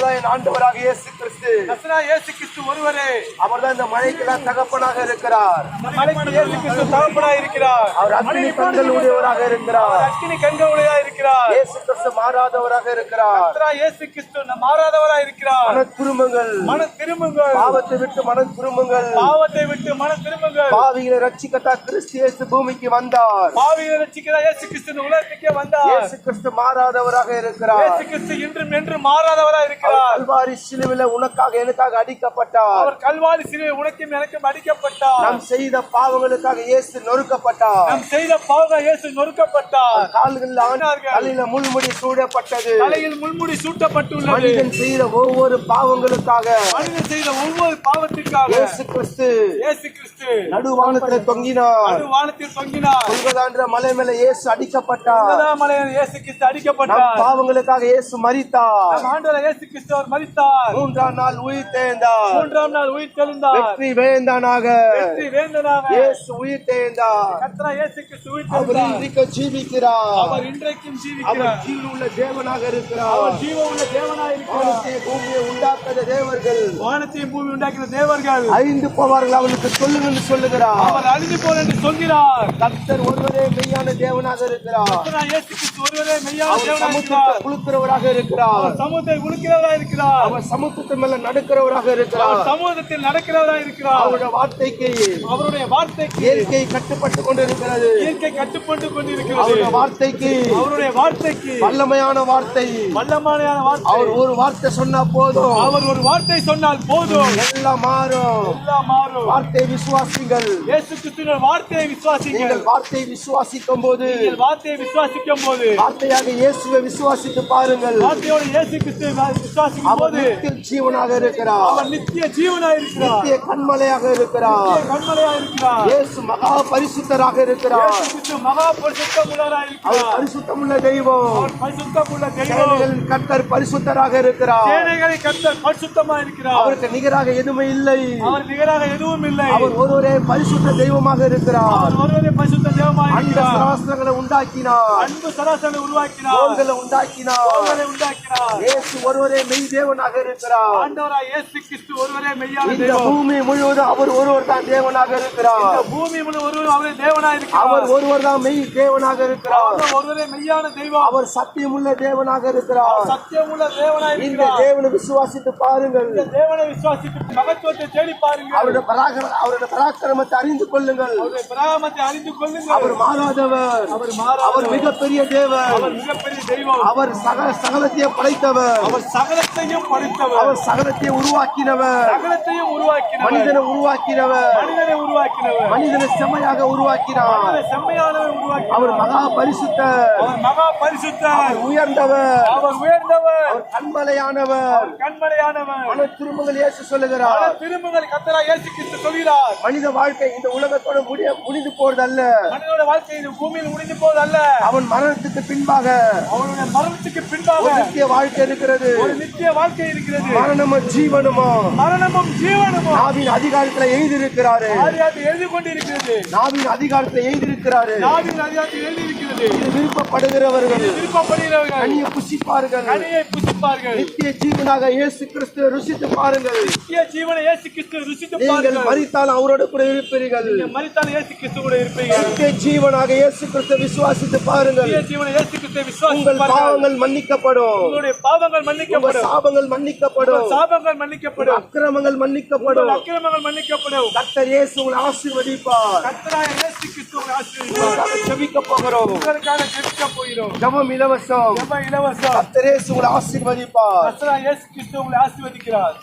அவர்தான் என் ஆண்டவராக இயேசு கிறிஸ்து கர்த்தரா இயேசு கிறிஸ்து ஒருவரே. அவர்தான் இந்த மழைக்கெல்லாம் தகப்பனாக இருக்கிறார். மலைக்கு இயேசு கிறிஸ்து தகப்பனாய் இருக்கிறார். அவர் அக்னி கண்கள் உடையவராக இருக்கிறார். அக்கினி கண்களுடையா இருக்கிறார். இயேசு கிறிஸ்து மாறாதவராக இருக்கிறார். கர்த்தரா இயேசு கிறிஸ்து நம் மாறாதவராய் இருக்கிறார். மன திரும்புங்கள். மன திரும்புங்கள். பாவத்தை விட்டு மன திரும்புங்கள். பாவத்தை விட்டு மன திரும்புங்கள். பாவிகளை ரட்சிக்கத்தா கிறிஸ்து இயேசு பூமிக்கு வந்தார். பாவியை ரட்சிக்கிறா இயேசு கிறிஸ்து உலகத்துக்கே வந்தார். இயேசு கிறிஸ்து மாறாதவராக இருக்கிறார். இயேசு கிறிஸ்து இன்றும் என்றும் மாறாதவராய் அவர் கல்வாரி சிலுவில உனக்காக எனக்காக அடிக்கப்பட்டார். அவர் கல்வாரி சிலுவை உனக்கும் எனக்கும் அடிக்கப்பட்டார். நாம் செய்த பாவங்களுக்காக இயேசு நொறுக்கப்பட்டார். நாம் செய்த பாவ இயேசு நொறுக்கப்பட்டார். கால்களில் ஆண்டார்கள் தலையில முள்முடி சூடப்பட்டது. தலையில் முள்முடி சூட்டப்பட்டுள்ளது. மனிதன் செய்த ஒவ்வொரு பாவங்களுக்காக மனிதன் செய்த ஒவ்வொரு பாவத்திற்காக இயேசு கிறிஸ்து இயேசு கிறிஸ்து நடுவானத்துல தொங்கினார். நடு வானத்தில் தொங்கினார். கொல்கதான்ற மலை மேல இயேசு அடிக்கப்பட்டார். மலையில் இயேசு கிறிஸ்து அடிக்கப்பட்டார். பாவங்களுக்காக இயேசு மரித்தார். ஆண்டவர் இயேசு கிறிஸ்து அவர் மரித்தார். மூன்றாம் நாள் உயிர் தேர்ந்தார். மூன்றாம் நாள் உயிர் தெளிந்தார் வெற்றி வேந்தானாக. வெற்றி வேந்தனாக. இயேசு உயிர் தேர்ந்தார். கர்த்தரா இயேசு கிறிஸ்து உயிர் அவர் இன்றைக்கு ஜீவிக்கிறார். அவர் இன்றைக்கும் அவர் ஜீவிக்கிறார் ஜீவனுள்ள தேவனாக இருக்கிறார். அவர் ஜீவ உள்ள தேவனாய் இருக்கிறார். வானத்தை பூமியை உண்டாக்காத தேவர்கள். வானத்தையும் பூமி உண்டாக்கிற தேவர்கள். அழிந்து போவார்கள் அவளுக்கு சொல்லுங்கன்னு சொல்லுகிறார். அவர் அழிந்து போல் என்று சொல்கிறார். கர்த்தர் ஒருவரே மெய்யான தேவனாக இருக்கிறார். கர்த்தரா இயேசு கிறிஸ்து ஒருவரே மெய்யான சமுத்திரத்தை இருக்கிறார். குளுக்கிறவராக இருக்கிறார். சமூகத்தை உழுக்கிறவராய் இருக்கிறார். அவர் சமுத்திரத்து மேல நடக்கிறவராக இருக்கிறார். சமூகத்தில் நடக்கிறவராய் இருக்கிறார். அவருடைய வார்த்தைக்கு அவருடைய வார்த்தைக்கு இயற்கை கட்டுப்பட்டு கொண்டிருக்கிறது. இயற்கை கட்டுப்பட்டு கொண்டிருக்கிறது. அவருடைய வார்த்தைக்கு அவருடைய வார்த்தைக்கு வல்லமையான வார்த்தை. வல்லமானையான வார்த்தை. அவர் ஒரு வார்த்தை சொன்னா போதும். அவர் ஒரு வார்த்தை சொன்னால் போதும். எல்லாம் மாறும். எல்லாம் மாறும். வார்த்தை விசுவாசிங்கள் இயேசு கிறிஸ்துவின் வார்த்தையை விசுவாசிங்கள். வார்த்தையை விசுவாசிக்கும் போது வார்த்தையை விசுவாசிக்கும் போது வார்த்தையாக இயேசுவை விசுவாசித்து பாருங்கள். வார்த்தையோட இயேசு கிறிஸ்துவை விசுவாசிக்கும் போது ஜீவனாக இருக்கிறார். அவர் நித்திய ஜீவனாய் இருக்கிறார். நித்திய கண்மலையாக இருக்கிறார். கண்மலையா இருக்கிறார். இயேசு மகா பரிசுத்தராக இருக்கிறார். மகா பரிசுத்தம் உள்ளவராய் அவர் இருக்கிறார் பரிசுத்தமுள்ள தெய்வம். பரிசுத்தம் உள்ள தெய்வம். சேனைகளின் கர்த்தர் பரிசுத்தராக இருக்கிறார். சேனைகளை கர்த்தர் பரிசுத்தமா இருக்கிறார். அவருக்கு நிகராக எதுவுமே இல்லை. அவர் நிகராக எதுவும் இல்லை. அவர் ஒருவரே பரிசுத்த தெய்வமாக இருக்கிறார். அவர் ஒருவரே பரிசுத்த தெய்வமாய் அந்த இருக்கிறார். சராசரங்களை உண்டாக்கினார். அன்பு சராசரை உருவாக்கினார். உண்டாக்கினார். உண்டாக்கினார். இயேசு ஒருவரே மெய் தேவனாக இருக்கிறார். ஆண்டவராய் இயேசு கிறிஸ்து ஒருவரே மெய்யான இந்த பூமி முழுவதும் அவர் ஒருவர் தான் தேவனாக இருக்கிறார். இந்த பூமி முழு ஒருவர் அவரே அவர் இருக்கிறார். ஒருவர் தான் மெய் தேவனாக இருக்கிறார். அவர் ஒருவரே மெய்யான தெய்வம். அவர் சத்தியமுள்ள தேவனாக இருக்கிறார். சத்தியமுள்ள தேவனாய் இந்த தேவனை விசுவாசித்து பாருங்கள். இந்த தேவனை விசுவாசித்து மகத்துவத்தை தேடி பாருங்கள். அவருடைய பராக்கிர அவருடைய பராக்கிரமத்தை அறிந்து கொள்ளுங்கள். அவருடைய பிராமத்தை அறிந்து கொள்ளுங்கள். அவர் மாறாதவர். அவர் மாறாதவர். அவர் மிகப்பெரிய தேவன். அவர் மிகப்பெரிய தெய்வம். அவர் சகல சகலத்தையும் படைத்தவர். அவர் சகலத்தையும் படைத்தவர். அவர் சகலத்தையும் உருவாக்கினவர். சகலத்தையும் உருவாக்கினவர். மனிதனை உருவாக்கினவர். மனிதனை உருவாக்கினவர். மனிதனை செம்மையாக உருவாக்கினார். செம்மையானவர் உருவாக்கினவர் அவர் மகா பரிசுத்தர் அவர் மகா பரிசுத்தர் உயர்ந்தவர். அவர் உயர்ந்தவர். அவர் கண்மலையானவர். கண்மலையானவர். மன திருமகள் இயேசு சொல்லுகிறார். பல திரும்புகள் கத்தரா இயேசு கிறிஸ்து சொல்கிறார் மனித வாழ்க்கை இந்த உலகத்தோட முடிய முடிந்து போறதல்ல. மனிதனோட வாழ்க்கை இந்த பூமியில் முடிந்து போவதல்ல அவன் மரணத்துக்கு பின்பாக அவனுடைய மரணத்துக்கு பின்பாக வாழ்க்கை இருக்கிறது. நித்திய வாழ்க்கை இருக்கிறது. மரணமும் ஜீவனுமோ? மரணமும் ஜீவனமும் நாவின் அதிகாரத்துல எழுதியிருக்கிறாரு. ஆதியாத்து எழுதி கொண்டிருக்கிறது. நாவின் அதிகாரத்துல எழுதியிருக்கிறாரு. நாவின் அதிகாரத்தில் எழுதி இருக்கிறது விருப்பப்படுகிறவர்கள். விருப்பப்படுகிறவர்கள். கனியை புசிப்பார்கள். கனியை புசிப்பார்கள் நித்திய ஜீவனாக இயேசு கிறிஸ்து ருசித்து பாருங்கள். நித்திய ஜீவனை இயேசு கிறிஸ்து ருசித்து நீங்கள் பாருங்கள். மறித்தால் அவரோடு கூட இருப்பீர்கள். நீங்கள் மரித்தால் இயேசு கிறிஸ்து கூட இருப்பீர்கள். நித்திய ஜீவனாக இயேசு கிறிஸ்து விசுவாசித்து பாருங்கள். நித்திய ஜீவனை இயேசு கிறிஸ்து உங்கள் விசுவாசிப்பார்கள் பாவங்கள் மன்னிக்கப்படும். உங்களுடைய பாவங்கள் உங்கள் மன்னிக்கப்படும் சாபங்கள் மன்னிக்கப்படும். சாபங்கள் மன்னிக்கப்படும். அக்கிரமங்கள் மன்னிக்கப்படும். அக்கிரமங்கள் மன்னிக்கப்படும். கர்த்தர் இயேசு உங்களை ஆசீர்வதிப்பார். கர்த்தராய இயேசு கிறிஸ்து உங்களை ஆசீர்வதிப்பார். ஜெபிக்க போகிறோம். உங்களுக்காக ஜெபிக்க போகிறோம். ஜெபம் இலவசம். ஜெப இலவசம். கர்த்தர் இயேசு உங்களை ஆசிர்வதிப்பார் கர்த்தராய இயேசு கிறிஸ்து உங்களை ஆசிர்வதிக்கிறார்.